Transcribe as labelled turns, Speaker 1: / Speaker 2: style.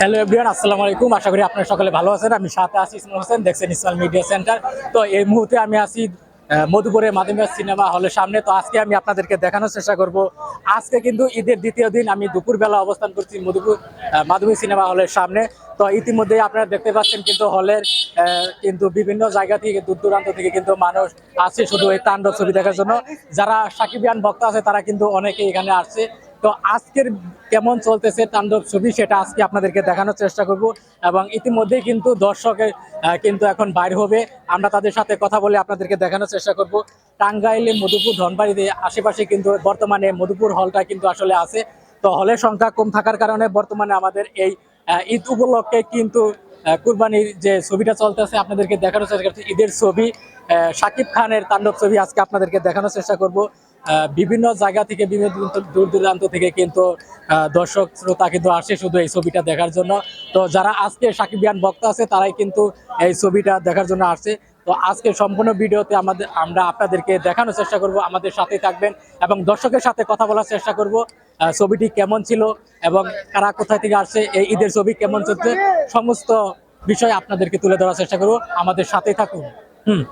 Speaker 1: Hello everyone আসসালামু আলাইকুম। আশা করি আপনারা সকলে ভালো আছেন। আমি সাথে আছি ইসমাল হোসেন, দেখছেন ইসমাল মিডিয়া সেন্টার। তো এই মুহূর্তে আমি আছি মধুপুরে মাধ্যমিক সিনেমা হলের সামনে। তো আজকে আমি আপনাদেরকে দেখানোর চেষ্টা করব। আজকে কিন্তু ঈদের দ্বিতীয় দিন, আমি দুপুরবেলা অবস্থান করছি মধুপুর মাধ্যমিক সিনেমা হলের সামনে। তো ইতিমধ্যে আপনারা দেখতে পাচ্ছেন কিন্তু হলের কিন্তু বিভিন্ন জায়গা থেকে, দূর দূরান্ত থেকে কিন্তু মানুষ আসছে শুধু এই তাণ্ডব ছবি দেখার জন্য। যারা সাকিবিয়ান ভক্ত আছে, তারা কিন্তু অনেকে এখানে আসছে। তো আজকের কেমন চলতেছে তাণ্ডব ছবি সেটা আজকে আপনাদেরকে দেখানোর চেষ্টা করব এবং ইতিমধ্যেই কিন্তু দর্শকের কিন্তু এখন বাইর হবে। আমরা তাদের সাথে কথা বলে আপনাদেরকে দেখানোর চেষ্টা করব। টাঙ্গাইলে মধুপুর, ধনবাড়িতে আশেপাশে কিন্তু বর্তমানে মধুপুর হলটা কিন্তু আসলে আছে। তো হলের সংখ্যা কম থাকার কারণে বর্তমানে আমাদের এই ঈদ উপলক্ষে কিন্তু কুরবানির যে ছবিটা চলতেছে আপনাদেরকে দেখানোর চেষ্টা করছি। ঈদের ছবি শাকিব খানের তাণ্ডব ছবি আজকে আপনাদেরকে দেখানোর চেষ্টা করব। বিভিন্ন জায়গা থেকে, বিভিন্ন দূর- দূর দূরান্ত থেকে কিন্তু দর্শক, শ্রোতা কিন্তু আসে শুধু এই ছবিটা দেখার জন্য। তো যারা আজকে সাকিবিয়ান ভক্ত আছে, তারাই কিন্তু এই ছবিটা দেখার জন্য আসছে। তো আজকে সম্পূর্ণ ভিডিওতে আমাদের আমরা আপনাদেরকে দেখানোর চেষ্টা করব। আমাদের সাথে থাকবেন এবং দর্শকের সাথে কথা বলার চেষ্টা করব। ছবিটি কেমন ছিল এবং কারা কোথায় থেকে আসছে, এই ঈদের ছবি কেমন চলছে সমস্ত বিষয় আপনাদেরকে তুলে ধরার চেষ্টা করব। আমাদের সাথে থাকুন। হুম।